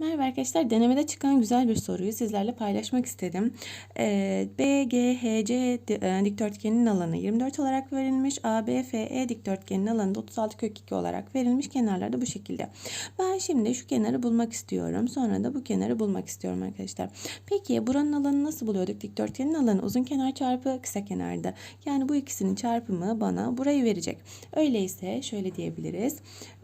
Merhaba arkadaşlar. Denemede çıkan güzel bir soruyu sizlerle paylaşmak istedim. Ee, BGHC e, dikdörtgeninin alanı 24 olarak verilmiş. ABFE dikdörtgeninin alanı da 36 kök 2 olarak verilmiş. Kenarlar da bu şekilde. Ben şimdi şu kenarı bulmak istiyorum. Sonra da bu kenarı bulmak istiyorum arkadaşlar. Peki buranın alanı nasıl buluyorduk? Dikdörtgenin alanı uzun kenar çarpı kısa kenarda. Yani bu ikisinin çarpımı bana burayı verecek. Öyleyse şöyle diyebiliriz.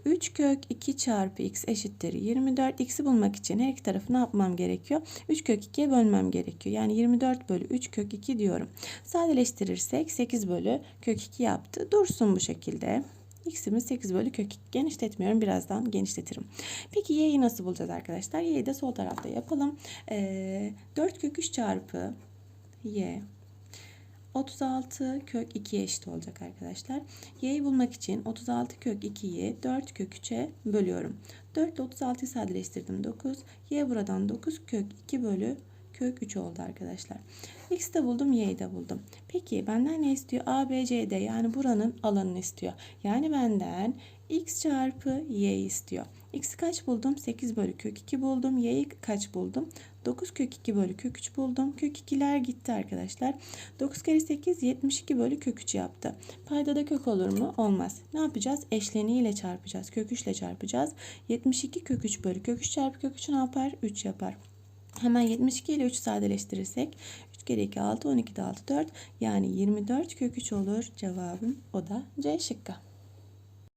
3 kök 2 çarpı x eşittir 24. X'i bulmak için her iki tarafı ne yapmam gerekiyor? 3 kök 2'ye bölmem gerekiyor. Yani 24 bölü 3 kök 2 diyorum. Sadeleştirirsek 8 bölü kök 2 yaptı. Dursun bu şekilde. X'imiz 8 bölü kök 2. Genişletmiyorum. Birazdan genişletirim. Peki y'yi nasıl bulacağız arkadaşlar? Y'yi de sol tarafta yapalım. Ee, 4 kök 3 çarpı y 36 kök 2'ye eşit olacak arkadaşlar. Y'yi bulmak için 36 kök 2'yi 4 kök 3'e bölüyorum. 4 ile 36'yı sadeleştirdim 9. Y buradan 9 kök 2 bölü kök 3 oldu arkadaşlar. X'i de buldum, Y'yi de buldum. Peki benden ne istiyor? A, B, C'de yani buranın alanını istiyor. Yani benden X çarpı Y istiyor. X'i kaç buldum? 8 bölü kök 2 buldum. Y'yi kaç buldum? 9 kök 2 bölü kök 3 buldum. Kök 2'ler gitti arkadaşlar. 9 kere 8 72 bölü kök 3 yaptı. Paydada kök olur mu? Olmaz. Ne yapacağız? Eşleniğiyle çarpacağız. Kök 3 ile çarpacağız. 72 kök 3 bölü kök 3 çarpı kök 3 ne yapar? 3 yapar. Hemen 72 ile 3 sadeleştirirsek 3 kere 2 6 12 de 6 4 yani 24 kök 3 olur. Cevabım o da C şıkkı.